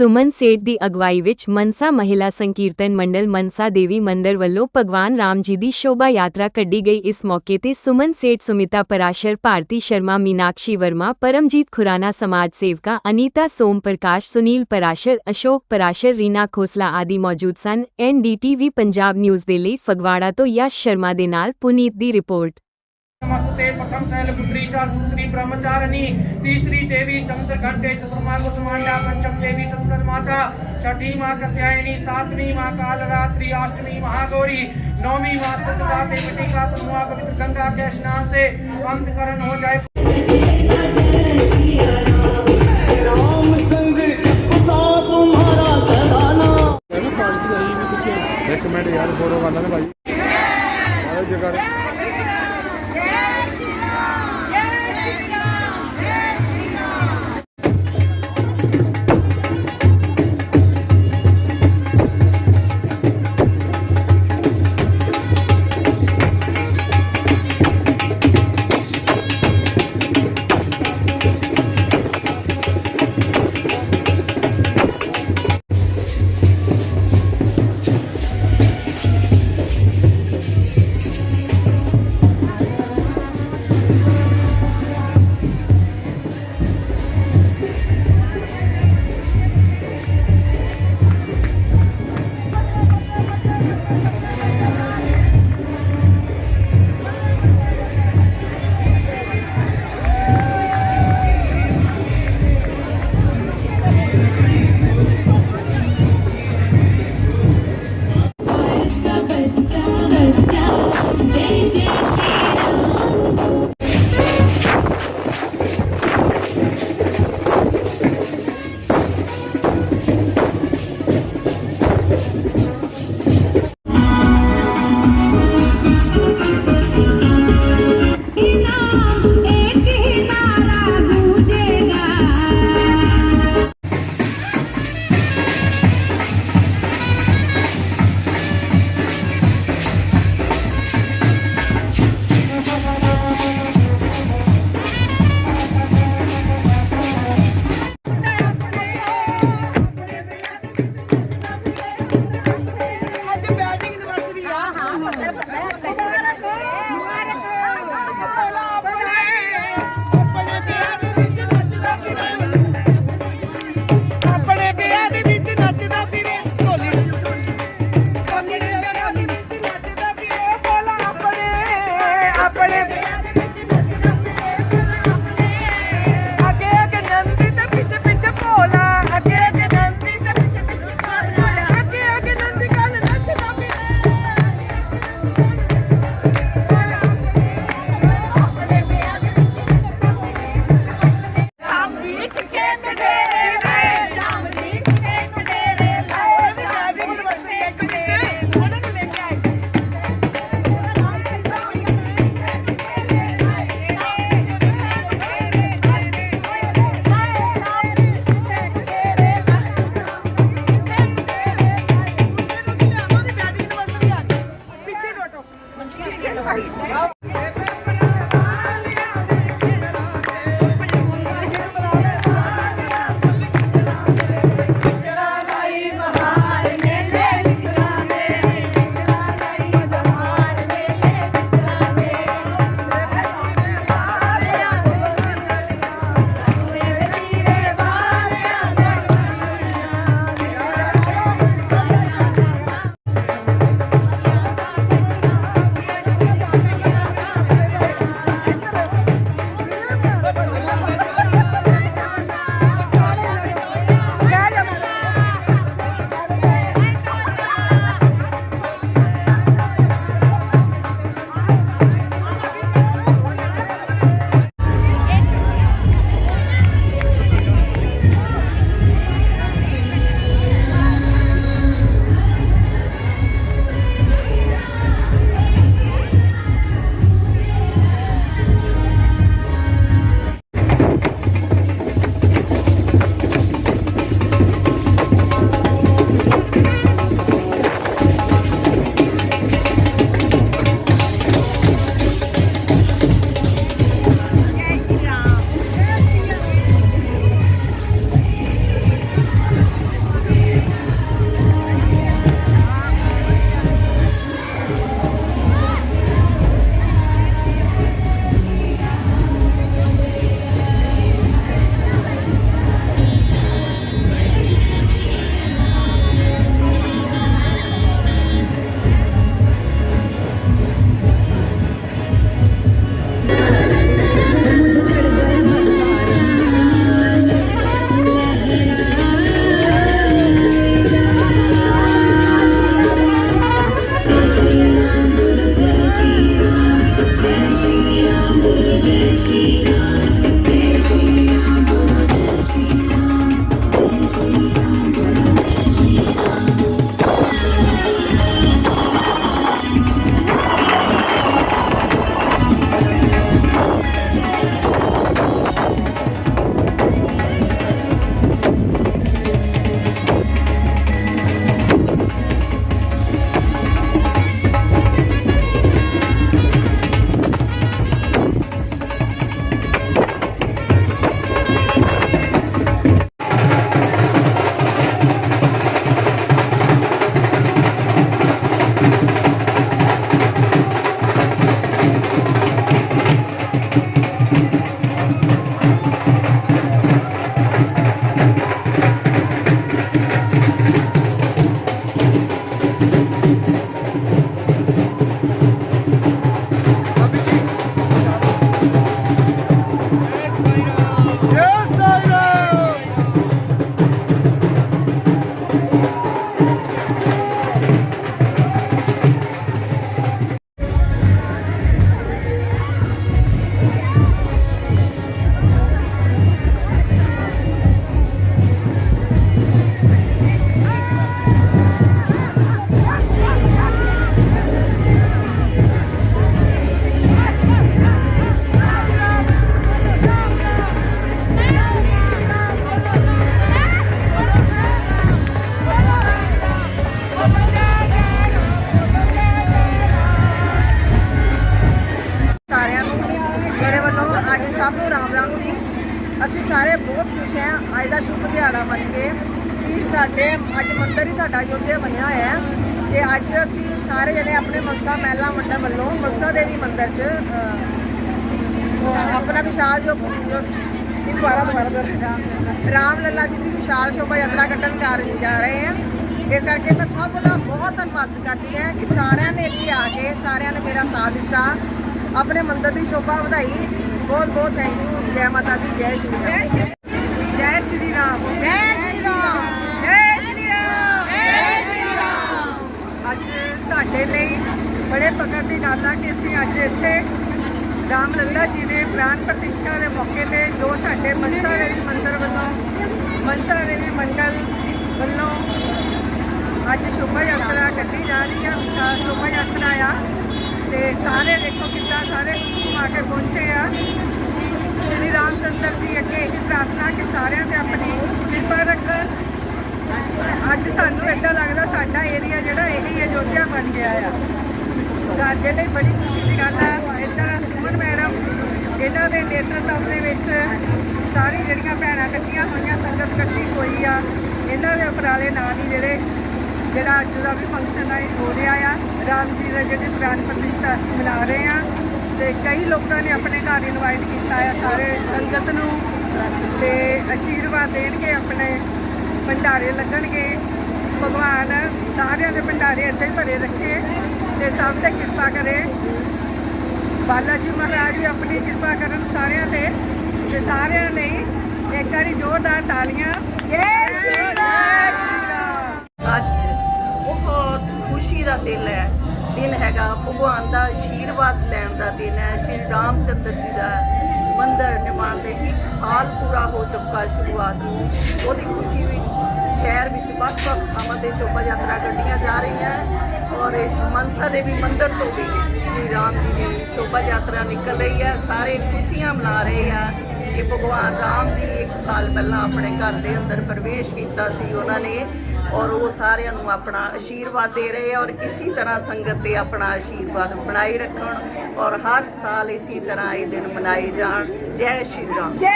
ਸੁਮਨ ਸੇਠ ਦੀ ਅਗਵਾਈ ਵਿੱਚ ਮਨਸਾ ਮਹਿਲਾ ਸੰਕੀਰਤਨ ਮੰਡਲ ਮਨਸਾ ਦੇਵੀ ਮੰਦਿਰ ਵੱਲੋਂ ਭਗਵਾਨ ਰਾਮ ਜੀ ਦੀ ਸ਼ੋਭਾ ਯਾਤਰਾ ਕੱਢੀ ਗਈ। ਇਸ ਮੌਕੇ ਤੇ ਸੁਮਨ ਸੇਠ, ਸੁਮਿਤਾ ਪਰਾਸ਼ਰ, ਭਾਰਤੀ ਸ਼ਰਮਾ, ਮੀਨਾਕਸ਼ੀ ਵਰਮਾ, ਪਰਮਜੀਤ ਖੁਰਾਨਾ ਸਮਾਜ ਸੇਵਕਾ, ਅਨੀਤਾ ਸੋਮ ਪ੍ਰਕਾਸ਼, ਸੁਨੀਲ ਪਰਾਸ਼ਰ, ਅਸ਼ੋਕ ਪਰਾਸ਼ਰ, ਰੀਨਾ ਖੋਸਲਾ ਆਦਿ ਮੌਜੂਦ ਸਨ। ਐਨਡੀਟੀਵੀ ਪੰਜਾਬ ਨਿਊਜ਼ ਦੇ ਲਈ ਫਗਵਾੜਾ ਤੋਂ ਯਸ਼ ਸ਼ਰਮਾ ਦੇ ਨਾਲ ਪੁਨੀਤ ਦੀ ਰਿਪੋर्ट नमस्ते प्रथम शैलपुत्री च दूसरी ब्रह्मचारिणी तीसरी देवी चंद्र घंटे चतुर्मांग समांडा पंचम देवी संकट माता छठी माँ कत्यायनी सातवीं माँ कालरात्रि अष्टमी महागौरी नौवीं माँ सतदाते पटिका तनुआ पवित्र गंगा के स्नान से अंतकरण हो जाए रिकमेंड यार फोटो वाला ने भाई जगह ਅੱਜ ਦਾ ਸ਼ੁਭ ਦਿਹਾੜਾ ਮੰਨ ਕੇ ਕਿ ਸਾਡੇ ਅੱਜ ਮੰਦਰ ਹੀ ਸਾਡਾ ਯੋਧਿਆ ਬਣਿਆ ਹੋਇਆ ਹੈ ਤੇ ਅੱਜ ਅਸੀਂ ਸਾਰੇ ਜਣੇ ਆਪਣੇ ਮਨਸਾ ਮਹਿਲਾ ਮੰਡਲ ਵੱਲੋਂ ਮਨਸਾ ਦੇਵੀ ਮੰਦਰ 'ਚ ਅਹ, ਆਪਣਾ ਵਿਸ਼ਾਲ ਜੋ ਜੋ- ਦੁਬਾਰਾ ਦੁਬਾਰਾ ਦੁਬਾਰਾ। ਰਾਮ ਲੱਲਾ ਜੀ ਦੀ ਵਿਸ਼ਾਲ ਸ਼ੋਭਾ ਯਾਤਰਾ ਕੱਢਣ ਜਾ ਰਹੇ ਜਾ ਰਹੇ ਹਾਂ। ਇਸ ਕਰਕੇ ਮੈਂ ਸਭ ਦਾ ਬਹੁਤ ਧੰਨਵਾਦ ਕਰਦੀ ਹਾਂ ਕਿ ਸਾਰਿਆਂ ਨੇ ਇੱਥੇ ਆ ਕੇ ਸਾਰਿਆਂ ਨੇ ਮੇਰਾ ਸਾਥ ਦਿੱਤਾ। ਆਪਣੇ ਮੰਦਰ ਦੀ ਸ਼ੋਭਾ ਵਧਾਈ। ਬਹੁਤ ਬਹੁਤ ਥੈਂਕ ਯੂ ਜੈ ਮਾਤਾ ਦੀ ਜੈ ਸ਼੍ਰੀ ਰਾਮ। ਜੈ ਸ਼੍ਰੀ ਰਾਮ। ਜੈ ਸ਼੍ਰੀ ਰਾਮ। ਜੈ ਸ਼੍ਰੀ ਰਾਮ। ਜੈ ਸ਼੍ਰੀ ਰਾਮ। ਅੱਜ ਸਾਡੇ ਲਈ ਬੜੇ ਫਖਰ ਦੀ ਗੱਲ ਆ ਕਿ ਅਸੀਂ ਅੱਜ ਇੱਥੇ ਰਾਮ ਲੱਲਾ ਜੀ ਦੇ ਪ੍ਰਾਨ ਪ੍ਰਤਿਸ਼ਠਾ ਦੇ ਮੌਕੇ ਤੇ ਜੋ ਸਾਡੇ ਮਨਸਾ ਦੇਵੀ ਮੰਦਰ ਵੱਲੋਂ ਮਨਸਾ ਦੇਵੀ ਮੰਡਲ ਵੱਲੋਂ ਅੱਜ ਸ਼ੋਭਾ ਯਾਤਰਾ ਕੱਢੀ ਜਾ ਰਹੀ ਆ ਸ਼ੋਭਾ ਯਾਤਰਾ ਆ। ਤੇ ਸਾਰੇ ਦੇਖੋ ਕਿੱਦਾਂ ਸਾਰੇ ਘੁੰਮਾ ਕੇ ਪਹੁੰਚੇ ਆ ਜੀ ਅੱਗੇ ਇਹ ਪ੍ਰਾਰਥਨਾ ਕਿ ਸਾਰਿਆਂ ਤੇ ਆਪਣੀ ਕਿਰਪਾ ਰੱਖਣ। ਅੱਜ ਸਾਨੂੰ ਏਦਾਂ ਲੱਗਦਾ ਸਾਡਾ ਏਰੀਆ ਜਿਹੜਾ ਇਹੀ ਅਯੋਧਿਆ ਬਣ ਗਿਆ ਆ। ਸਾਡੇ ਲਈ ਬੜੀ ਖੁਸ਼ੀ ਦੀ ਗੱਲ ਆ ਇੱਧਰ ਸੁਮਨ ਮੈਡਮ, ਇਹਨਾਂ ਦੇ ਨੇਤਰਤਵ ਦੇ ਵਿੱਚ ਸਾਰੀ ਜਿਹੜੀਆਂ ਭੈਣਾਂ ਇਕੱਠੀਆਂ ਹੋਈਆਂ, ਸੰਗਤ ਇਕੱਠੀ ਹੋਈ ਆ। ਇਹਨਾਂ ਦੇ ਉਪਰਾਲੇ ਨਾਲ ਹੀ ਜਿਹੜੇ, ਜਿਹੜਾ ਅੱਜ ਦਾ ਵੀ ਫੰਕਸ਼ਨ ਆ, ਇਹ ਹੋ ਰਿਹਾ ਆ। ਰਾਮ ਜੀ ਦਾ ਜਿਹੜੇ ਪ੍ਰਾਨ ਪ੍ਰਤਿਸ਼ਠਾ ਅਸੀਂ ਮਨਾ ਰਹੇ ਆ। ਤੇ ਕਈ ਲੋਕਾਂ ਨੇ ਆਪਣੇ ਘਰ ਇਨਵਾਈਟ ਕੀਤਾ ਹੈ ਸਾਰੇ ਸੰਗਤ ਨੂੰ। ਤੇ ਆਸ਼ੀਰਵਾਦ ਦੇਣਗੇ, ਆਪਣੇ ਭੰਡਾਰੇ ਲੱਗਣਗੇ। ਭਗਵਾਨ ਸਾਰਿਆਂ ਦੇ ਭੰਡਾਰੇ ਇੱਥੇ ਭਰੇ ਰੱਖੇ ਤੇ ਸਭ ਤੇ ਕਿਰਪਾ ਕਰੇ। ਬਾਲਾ ਜੀ ਮਹਾਰਾਜ ਵੀ ਆਪਣੀ ਕਿਰਪਾ ਕਰਨ ਸਾਰਿਆਂ ਤੇ ਤੇ ਸਾਰਿਆਂ ਨੇ ਇੱਕ ਵਾਰੀ ਜ਼ੋਰਦਾਰ ਤਾਲੀਆਂ। ਜੈ ਸ਼੍ਰੀ ਰਾਮ! ਅੱਜ ਬਹੁਤ ਖੁਸ਼ੀ ਦਾ ਦਿਨ ਹੈ। ਦਿਨ ਹੈਗਾ, ਭਗਵਾਨ ਦਾ ਆਸ਼ੀਰਵਾਦ ਲੈਣ ਦਾ ਦਿਨ ਹੈ, ਸ਼੍ਰੀ ਰਾਮ ਚੰਦਰ ਜੀ ਦਾ ਮੰਦਰ ਨਿਰਮਾਣ ਦੇ 1 ਸਾਲ ਪੂਰਾ ਹੋ ਚੁੱਕਾ ਸ਼ੁਰੂਆਤ ਨੂੰ। ਉਹਦੀ ਖੁਸ਼ੀ ਵਿੱਚ, ਸ਼ਹਿਰ ਵਿੱਚ ਵੱਖ-ਵੱਖ ਥਾਵਾਂ ਤੇ ਸ਼ੋਭਾ ਯਾਤਰਾ ਕੱਢੀਆਂ ਜਾ ਰਹੀਆਂ ਔਰ ਮਨਸਾ ਦੇਵੀ ਮੰਦਰ ਤੋਂ ਵੀ ਸ਼੍ਰੀ ਰਾਮ ਜੀ ਦੀ ਸ਼ੋਭਾ ਯਾਤਰਾ ਨਿਕਲ ਰਹੀ ਹੈ। ਸਾਰੇ ਖੁਸ਼ੀਆਂ ਮਨਾ ਰਹੇ ਆ ਕਿ ਭਗਵਾਨ ਰਾਮ ਜੀ 1 ਸਾਲ ਪਹਿਲਾਂ ਆਪਣੇ ਘਰ ਦੇ ਅੰਦਰ ਪ੍ਰਵੇਸ਼ ਕੀਤਾ ਸੀ ਉਹਨਾਂ ਨੇ। ਔਰ ਉਹ ਸਾਰਿਆਂ ਨੂੰ ਆਪਣਾ ਆਸ਼ੀਰਵਾਦ ਦੇ ਰਹੇ ਆ ਔਰ ਇਸੇ ਤਰ੍ਹਾਂ ਸੰਗਤ ਤੇ ਆਪਣਾ ਆਸ਼ੀਰਵਾਦ ਬਣਾਈ ਰੱਖਣ ਔਰ ਹਰ ਸਾਲ ਇਸੇ ਤਰ੍ਹਾਂ ਇਹ ਦਿਨ ਮਨਾਏ ਜਾਣ। ਜੈ ਸ਼੍ਰੀ ਰਾਮ। ਜੈ